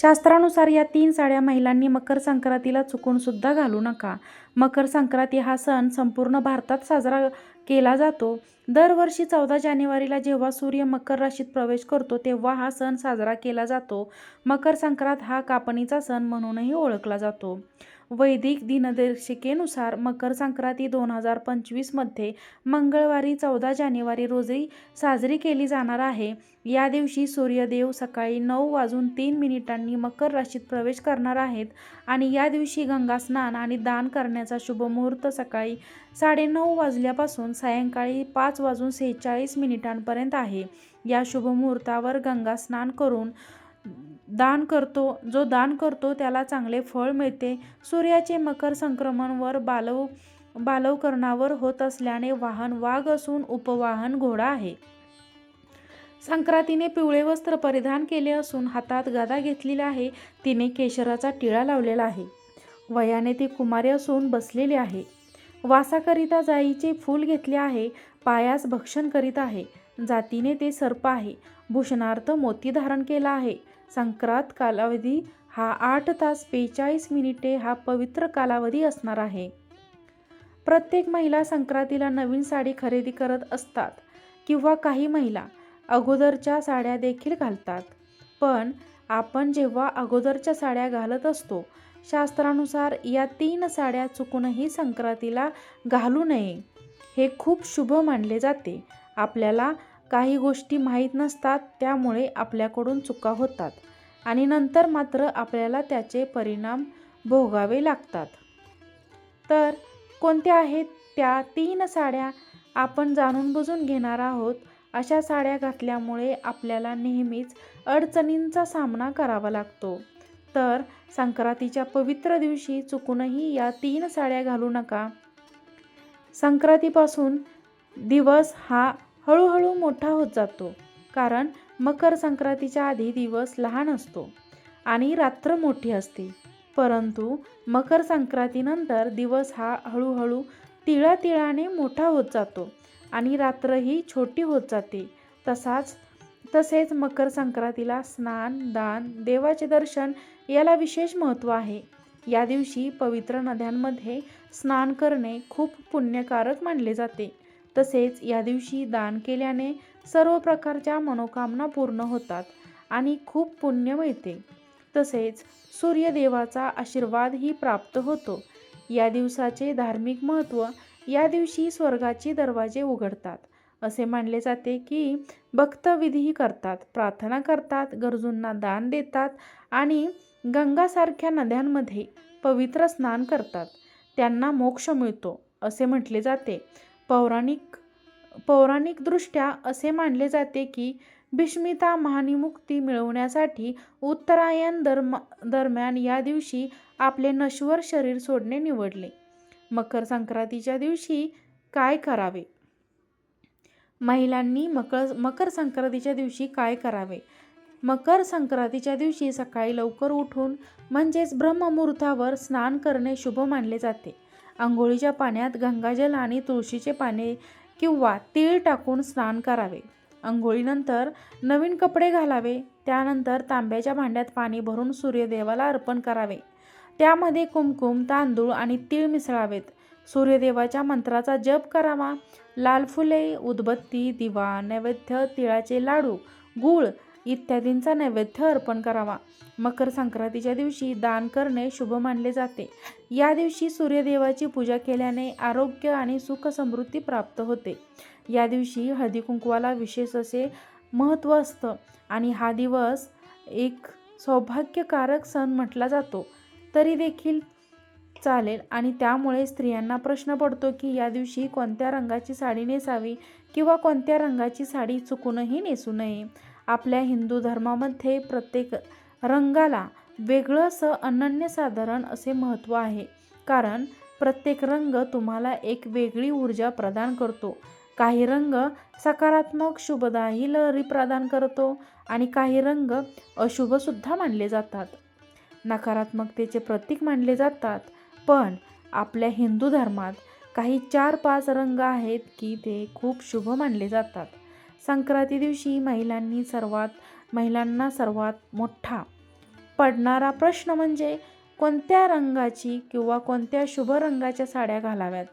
शास्त्रानुसार या तीन साड्या महिलांनी मकर संक्रांतीला चुकून सुद्धा घालू नका. मकर संक्रांती हा सण संपूर्ण भारतात साजरा केला जातो. दरवर्षी चौदा जानेवारीला जेव्हा सूर्य मकर राशीत प्रवेश करतो तेव्हा हा सण साजरा केला जातो. मकर संक्रांत हा कापणीचा सण म्हणूनही ओळखला जातो. वैदिक दिनदर्शिकेनुसार मकर संक्रांती दोन हजार पंचवीसमध्ये मंगळवारी चौदा जानेवारी रोजी साजरी केली जाणार आहे. या दिवशी सूर्यदेव सकाळी नऊ वाजून तीन मिनिटांनी मकर राशीत प्रवेश करणार आहेत आणि या दिवशी गंगा स्नान आणि दान करण्याचा शुभ मुहूर्त सकाळी साडेनऊ वाजल्यापासून सायंकाळी पाच वाजून सेहेचाळीस मिनिटांपर्यंत आहे. या शुभ मुहूर्तावर गंगा स्नान करून दान करतो. जो दान करतो त्याला चांगले फळ मिळते. सूर्याचे मकर संक्रमणवर बालव बालवकरणावर होत असल्याने वाहन वाघ असून उपवाहन घोडा आहे. संक्रांतीने पिवळे वस्त्र परिधान केले असून हातात गदा घेतलेली आहे. तिने केशराचा टिळा लावलेला आहे. वयाने ती कुमारी असून बसलेली आहे. वासाकरिता जाईचे फूल घेतले आहे. पायास भक्षण करीत आहे. जातीने ते सर्प आहे. भूषणार्थ मोती धारण केला आहे. संक्रांत कालावधी हा आठ तास बेचाळीस मिनिटे हा पवित्र कालावधी असणार आहे. प्रत्येक महिला संक्रांतीला नवीन साडी खरेदी करत असतात किंवा काही महिला अगोदरच्या साड्या देखील घालतात. पण आपण जेव्हा अगोदरच्या साड्या घालत असतो शास्त्रानुसार या तीन साड्या चुकूनही संक्रांतीला घालू नये. हे खूप शुभ मानले जाते. आपल्याला काही गोष्टी माहीत नसतात त्यामुळे आपल्याकडून चुका होतात आणि नंतर मात्र आपल्याला त्याचे परिणाम भोगावे लागतात. तर कोणत्या आहेत? त्या तीन साड्या आपण जाणून बुजून घेणार आहोत. अशा साड्या घातल्यामुळे आपल्याला नेहमीच अडचणींचा सामना करावा लागतो. तर संक्रांतीच्या पवित्र दिवशी चुकूनही या तीन साड्या घालू नका. संक्रांतीपासून दिवस हा हळूहळू मोठा होत जातो. कारण मकर संक्रांतीच्या आधी दिवस लहान असतो आणि रात्र मोठी असते. परंतु मकर संक्रांतीनंतर दिवस हा हळूहळू तिळातिळाने मोठा होत जातो आणि रात्रही छोटी होत जाते. तसाच तसेच मकर संक्रांतीला स्नान दान देवाचे दर्शन याला विशेष महत्त्व आहे. या दिवशी पवित्र नद्यांमध्ये स्नान करणे खूप पुण्यकारक मानले जाते. तसेच या दिवशी दान केल्याने सर्व प्रकारच्या मनोकामना पूर्ण होतात आणि खूप पुण्य मिळते. तसेच सूर्यदेवाचा आशीर्वादही प्राप्त होतो. या दिवसाचे धार्मिक महत्त्व या दिवशी स्वर्गाचे दरवाजे उघडतात. असे मानले जाते की भक्त करतात प्रार्थना करतात गरजूंना दान देतात आणि गंगासारख्या नद्यांमध्ये पवित्र स्नान करतात. त्यांना मोक्ष मिळतो असे म्हटले जाते. पौराणिक पौराणिकदृष्ट्या असे मानले जाते की भीष्मिता महानिमुक्ती मिळवण्यासाठी उत्तरायण दरम दरम्यान या दिवशी आपले नश्वर शरीर सोडणे निवडले. मकर संक्रांतीच्या दिवशी काय करावे? महिलांनी मकर मकर संक्रांतीच्या दिवशी काय करावे? मकर संक्रांतीच्या दिवशी सकाळी लवकर उठून म्हणजेच ब्रह्ममुहूर्तावर स्नान करणे शुभ मानले जाते. आंघोळीच्या पाण्यात गंगाजल आणि तुळशीचे पाने किंवा तीळ टाकून स्नान करावे. आंघोळीनंतर नवीन कपडे घालावे. त्यानंतर तांब्याच्या भांड्यात पाणी भरून सूर्यदेवाला अर्पण करावे. त्यामध्ये कुमकुम तांदूळ आणि तीळ मिसळावेत. सूर्यदेवाच्या मंत्राचा जप करावा. लाल फुले उदबत्ती दिवा नैवेद्य तिळाचे लाडू गूळ इत्यादींचा नैवेद्य अर्पण करावा. मकर संक्रांतीच्या दिवशी दान करणे शुभ मानले जाते. या दिवशी सूर्यदेवाची पूजा केल्याने आरोग्य आणि सुख समृद्धी प्राप्त होते. या दिवशी हळदी कुंकवाला विशेष असे महत्त्व असतं आणि हा दिवस एक सौभाग्यकारक सण म्हटला जातो. तरी देखील चालेल आणि त्यामुळे स्त्रियांना प्रश्न पडतो की या दिवशी कोणत्या रंगाची साडी नेसावी किंवा कोणत्या रंगाची साडी चुकूनही नेसू नये. आपल्या हिंदू धर्मामध्ये प्रत्येक रंगाला वेगळं असं अनन्यसाधारण असे महत्त्व आहे. कारण प्रत्येक रंग तुम्हाला एक वेगळी ऊर्जा प्रदान करतो. काही रंग सकारात्मक शुभदायी लहरी प्रदान करतो आणि काही रंग अशुभसुद्धा मानले जातात. नकारात्मकतेचे प्रतीक मानले जातात. पण आपल्या हिंदू धर्मात काही चार पाच रंग आहेत की ते खूप शुभ मानले जातात. संक्रांती दिवशी महिलांनी सर्वात महिलांना सर्वात मोठा पडणारा प्रश्न म्हणजे कोणत्या रंगाची किंवा कोणत्या शुभ रंगाच्या साड्या घालाव्यात?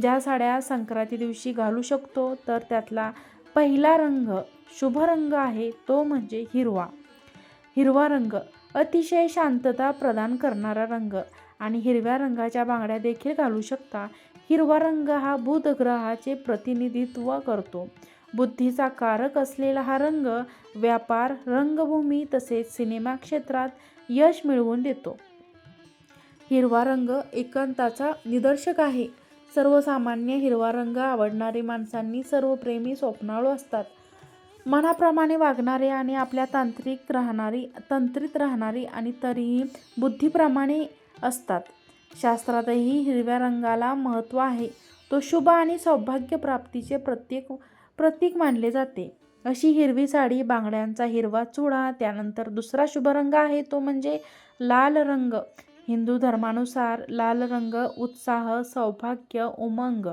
ज्या साड्या संक्रांती दिवशी घालू शकतो तर त्यातला पहिला रंग शुभ रंग आहे तो म्हणजे हिरवा. हिरवा रंग अतिशय शांतता प्रदान करणारा रंग आणि हिरव्या रंगाच्या बांगड्या देखील घालू शकता. हिरवा रंग हा बुध ग्रहाचे प्रतिनिधित्व करतो. बुद्धीचा कारक असलेला हा रंग व्यापार रंगभूमी तसेच सिनेमा क्षेत्रात यश मिळवून देतो. हिरवा रंग एकांताचा निदर्शक आहे. सर्वसामान्य हिरवा रंग आवडणारे माणसांनी सर्व प्रेमी स्वप्नाळू असतात. मनाप्रमाणे वागणारे आणि आपल्या तांत्रिक राहणारी तंत्रित राहणारी आणि तरीही बुद्धीप्रमाणे असतात. शास्त्रातही हिरव्या रंगाला महत्त्व आहे. तो शुभ आणि सौभाग्यप्राप्तीचे प्रत्येक प्रतीक मानले जाते. अशी हिरवी साडी बांगड्यांचा हिरवा चुडा त्यानंतर दुसरा शुभ रंग आहे तो म्हणजे लाल रंग. हिंदू धर्मानुसार लाल रंग उत्साह सौभाग्य उमंग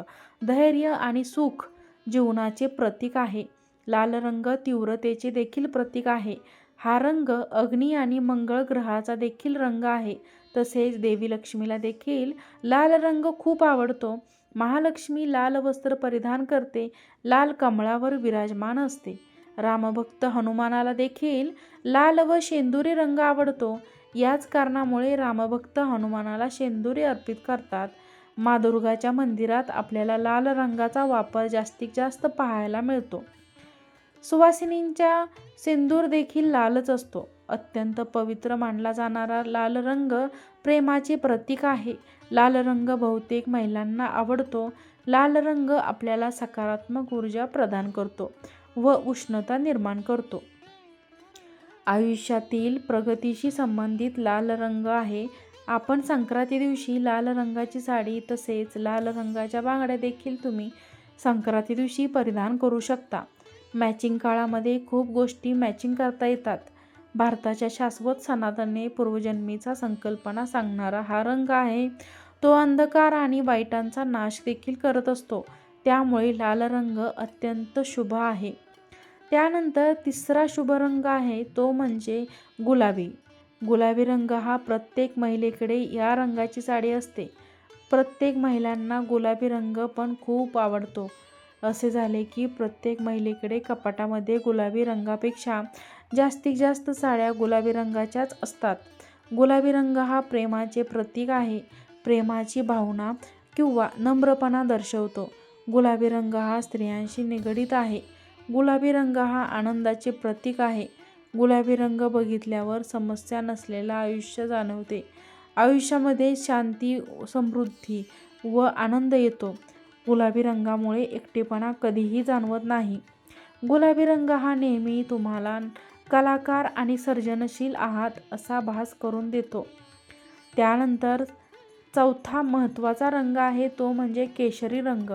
धैर्य आणि सुख जीवनाचे प्रतीक आहे. लाल रंग तीव्रतेचे देखील प्रतीक आहे. हा रंग अग्नी आणि मंगळ ग्रहाचा देखील रंग आहे. तसेच देवी लक्ष्मीला देखील लाल रंग खूप आवडतो. महालक्ष्मी लाल वस्त्र परिधान करते लाल कमळावर विराजमान असते. रामभक्त हनुमानाला देखील लाल व शेंदुरी रंग आवडतो. याच कारणामुळे रामभक्त हनुमानाला शेंदुरी अर्पित करतात. मा दुर्गाच्या मंदिरात आपल्याला लाल रंगाचा वापर जास्तीत जास्त पाहायला मिळतो. सुवासिनींच्या सिंदूर देखील लालच असतो. अत्यंत पवित्र मानला जाणारा लाल रंग प्रेमाचे प्रतीक आहे. लाल रंग बहुतेक महिलांना आवडतो. लाल रंग आपल्याला सकारात्मक ऊर्जा प्रदान करतो व उष्णता निर्माण करतो. आयुष्यातील प्रगतीशी संबंधित लाल रंग आहे. आपण संक्रांती दिवशी लाल रंगाची साडी तसेच लाल रंगाच्या बांगड्या देखील तुम्ही संक्रांती दिवशी परिधान करू शकता. मॅचिंग काळामध्ये खूप गोष्टी मॅचिंग करता येतात. भारताच्या शाश्वत सनातने पूर्वजन्मीचा संकल्पना सांगणारा हा रंग आहे. तो अंधकार आणि वाईटांचा नाश देखील करत असतो. त्यामुळे लाल रंग अत्यंत शुभ आहे. त्यानंतर तिसरा शुभ रंग आहे तो म्हणजे गुलाबी. गुलाबी रंग हा प्रत्येक महिलेकडे या रंगाची साडी असते. प्रत्येक महिलांना गुलाबी रंग पण खूप आवडतो. असे झाले की प्रत्येक महिलेकडे कपाटामध्ये गुलाबी रंगापेक्षा जास्तीत जास्त साड्या गुलाबी रंगाच्याच असतात. गुलाबी रंग हा प्रेमाचे प्रतीक आहे. प्रेमाची भावना किंवा नम्रपणा दर्शवतो. गुलाबी रंग हा स्त्रियांशी निगडीत आहे. गुलाबी रंग हा आनंदाचे प्रतीक आहे. गुलाबी रंग बघितल्यावर समस्या नसलेलं आयुष्य जाणवते. आयुष्यामध्ये शांती समृद्धी व आनंद येतो. गुलाबी रंगामुळे एकटेपणा कधीही जाणवत नाही. गुलाबी रंग हा नेहमी तुम्हाला कलाकार आणि सर्जनशील आहात असा भास करून देतो. त्यानंतर चौथा महत्त्वाचा रंग आहे तो म्हणजे केशरी रंग.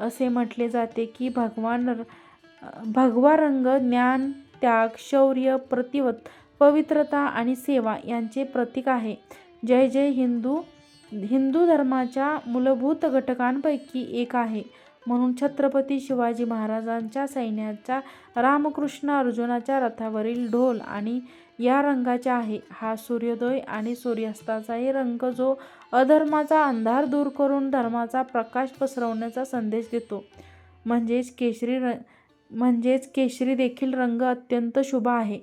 असे म्हटले जाते की भगवान भगवा रंग ज्ञान त्याग शौर्य प्रतिवत पवित्रता आणि सेवा यांचे प्रतीक आहे. जय जय हिंदू हिंदू धर्माच्या मूलभूत घटकांपैकी एक आहे. म्हणून छत्रपती शिवाजी महाराजांच्या सैन्याच्या रामकृष्ण अर्जुनाच्या रथावरील ढोल आणि या रंगाचा आहे. हा सूर्योदय आणि सूर्यास्ताचाही रंग जो अधर्माचा अंधार दूर करून धर्माचा प्रकाश पसरवण्याचा संदेश देतो. म्हणजेच केशरी र म्हणजेच केशरी देखील रंग अत्यंत शुभ आहे.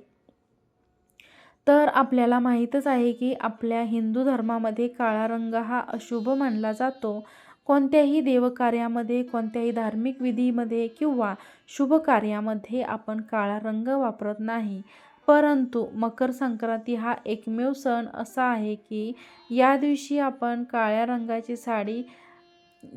तर आपल्याला माहीतच आहे की आपल्या हिंदू धर्मामध्ये काळा रंग हा अशुभ मानला जातो. कोणत्याही देवकार्यामध्ये कोणत्याही धार्मिक विधीमध्ये किंवा शुभ कार्यामध्ये आपण काळा रंग वापरत नाही. परंतु मकर संक्रांती हा एकमेव सण असा आहे की या दिवशी आपण काळ्या रंगाची साडी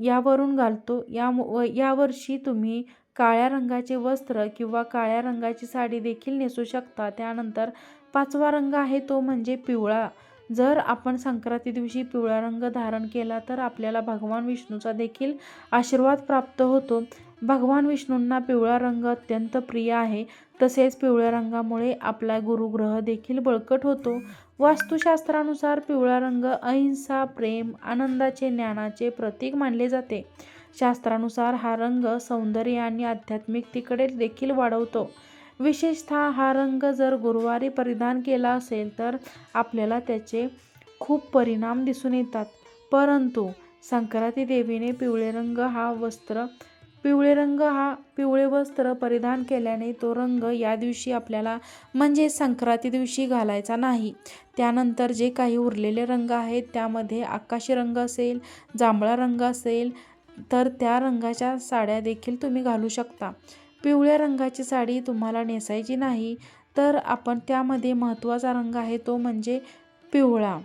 यावरून घालतो. या यावर्षी तुम्ही काळ्या रंगाचे वस्त्र किंवा काळ्या रंगाची साडी देखील नेसू शकता. त्यानंतर पाचवा रंग आहे तो म्हणजे पिवळा. जर आपण संक्रांती दिवशी पिवळा रंग धारण केला तर आपल्याला भगवान विष्णूचा देखील आशीर्वाद प्राप्त होतो. भगवान विष्णूंना पिवळा रंग अत्यंत प्रिय आहे. तसेच पिवळ्या रंगामुळे आपला गुरुग्रह देखील बळकट होतो. वास्तुशास्त्रानुसार पिवळा रंग अहिंसा प्रेम आनंदाचे ज्ञानाचे प्रतीक मानले जाते. शास्त्रानुसार हा रंग सौंदर्य आणि आध्यात्मिकतेकडे देखील वाढवतो. विशेषतः हा रंग जर गुरुवारी परिधान केला असेल तर आपल्याला त्याचे खूप परिणाम दिसून येतात. परंतु संक्रांती देवीने पिवळे रंग हा वस्त्र पिवळे रंग हा पिवळे वस्त्र परिधान केल्याने तो रंग या दिवशी आपल्याला म्हणजे संक्रांती दिवशी घालायचा नाही. त्यानंतर जे काही उरलेले रंग आहेत त्यामध्ये आकाशी रंग असेल जांभळा रंग असेल तर त्या रंगाच्या साड्या देखील तुम्ही घालू शकता. पिवळ्या रंगाची साडी तुम्हाला नेसायची नाही तर आपण त्यामध्ये महत्त्वाचा रंग आहे तो म्हणजे पिवळा.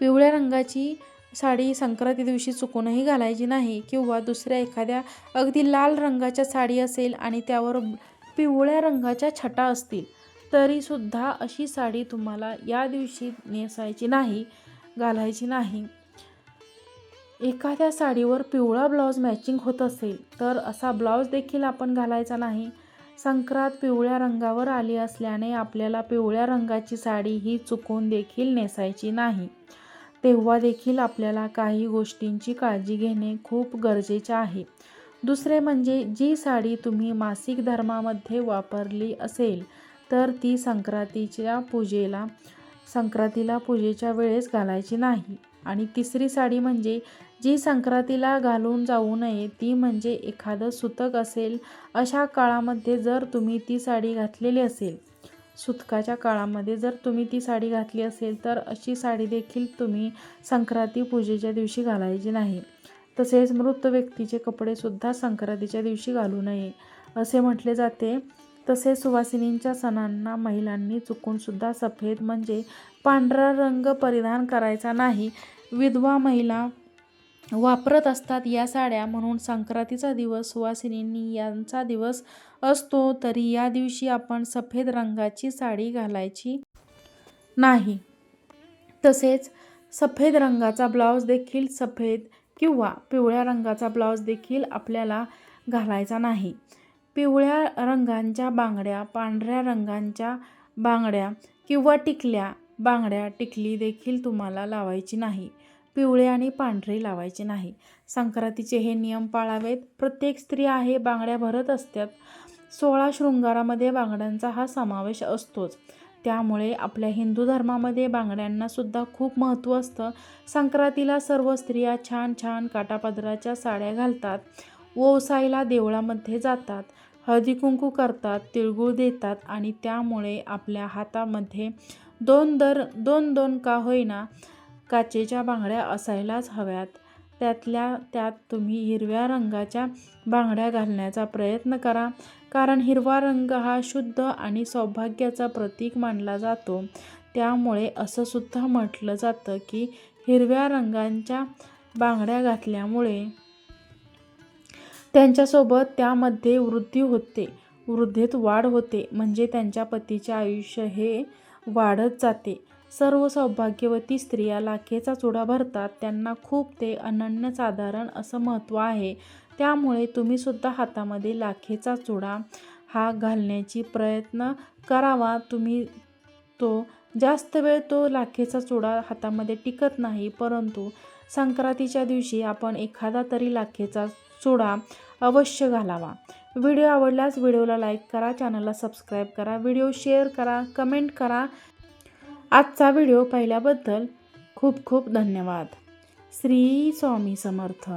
पिवळ्या रंगाची साडी संक्रांती दिवशी चुकूनही घालायची नाही किंवा दुसऱ्या एखाद्या अगदी लाल रंगाच्या साडी असेल आणि त्यावर पिवळ्या रंगाच्या छटा असतील तरीसुद्धा अशी साडी तुम्हाला या दिवशी नेसायची नाही घालायची नाही. एखाद्या साडीवर पिवळा ब्लाऊज मॅचिंग होत असेल तर असा ब्लाऊज देखील आपण घालायचा नाही. संक्रांत पिवळ्या रंगावर आली असल्याने आपल्याला पिवळ्या रंगाची साडी ही चुकून देखील नेसायची नाही. तेव्हा देखील आपल्याला काही गोष्टींची काळजी घेणे खूप गरजेचे आहे. दुसरे म्हणजे जी साडी तुम्ही मासिक धर्मामध्ये वापरली असेल तर ती संक्रांतीच्या पूजेला संक्रांतीला पूजेच्या वेळेस घालायची नाही. आणि तिसरी साडी म्हणजे जी संक्रांतीला घालून जाऊ नये ती म्हणजे एखादं सुतक असेल अशा काळामध्ये जर तुम्ही ती साडी घातलेली असेल सुतकाच्या काळामध्ये जर तुम्ही ती साडी घातली असेल तर अशी साडी देखील तुम्ही संक्रांती पूजेच्या दिवशी घालायची नाही. तसेच मृत व्यक्तीचे कपडेसुद्धा संक्रांतीच्या दिवशी घालू नये असे म्हटले जाते. तसेच सुवासिनींच्या सणांना महिलांनी चुकूनसुद्धा सफेद म्हणजे पांढरा रंग परिधान करायचा नाही. विधवा महिला वापरत असतात या साड्या म्हणून संक्रांतीचा दिवस सुवासिनींनी यांचा दिवस असतो तरी या दिवशी आपण सफेद रंगाची साडी घालायची नाही. तसेच सफेद रंगाचा ब्लाऊज देखील सफेद किंवा पिवळ्या रंगाचा ब्लाऊज देखील आपल्याला घालायचा नाही. पिवळ्या रंगांच्या बांगड्या पांढऱ्या रंगांच्या बांगड्या किंवा टिकल्या बांगड्या टिकली देखील तुम्हाला लावायची नाही. पिवळे आणि पांढरे लावायचे नाही. संक्रांतीचे हे नियम पाळावेत. प्रत्येक स्त्री आहे बांगड्या भरत असतात. सोळा शृंगारामध्ये बांगड्यांचा हा समावेश असतोच. त्यामुळे आपल्या हिंदू धर्मामध्ये बांगड्यांना सुद्धा खूप महत्त्व असतं. संक्रांतीला सर्व स्त्रिया छान छान काटापदराच्या साड्या घालतात. ओसायला देवळामध्ये जातात. हळदी कुंकू करतात तिळगुळ देतात आणि त्यामुळे आपल्या हातामध्ये दोन दर दोन दोन का होईना काचेच्या बांगड्या असायलाच हव्यात. त्यातल्या त्यात तुम्ही हिरव्या रंगाच्या बांगड्या घालण्याचा प्रयत्न करा कारण हिरवा रंग हा शुद्ध आणि सौभाग्याचा प्रतीक मानला जातो. त्यामुळे असं सुद्धा म्हटलं जातं की हिरव्या रंगांच्या बांगड्या घातल्यामुळे त्यांच्यासोबत त्यामध्ये वृद्धी होते. वृद्धेत वाढ होते. म्हणजे त्यांच्या पतीचे आयुष्य हे वाढत जाते. सर्व सौभाग्यवती स्त्रिया लाखेचा चुडा भरतात. त्यांना खूप ते अनन्यसाधारण असं महत्त्व आहे. त्यामुळे तुम्हीसुद्धा हातामध्ये लाखेचा चुडा हा घालण्याची प्रयत्न करावा. तुम्ही तो जास्त वेळ तो लाखेचा चुडा हातामध्ये टिकत नाही. परंतु संक्रांतीच्या दिवशी आपण एखादा तरी लाखेचा चुडा अवश्य घालावा. व्हिडिओ आवडल्यास व्हिडिओला लाईक करा चॅनलला सबस्क्राईब करा व्हिडिओ शेअर करा कमेंट करा. आजचा व्हिडिओ पाहिल्याबद्दल खूप खूप धन्यवाद. श्री स्वामी समर्थ.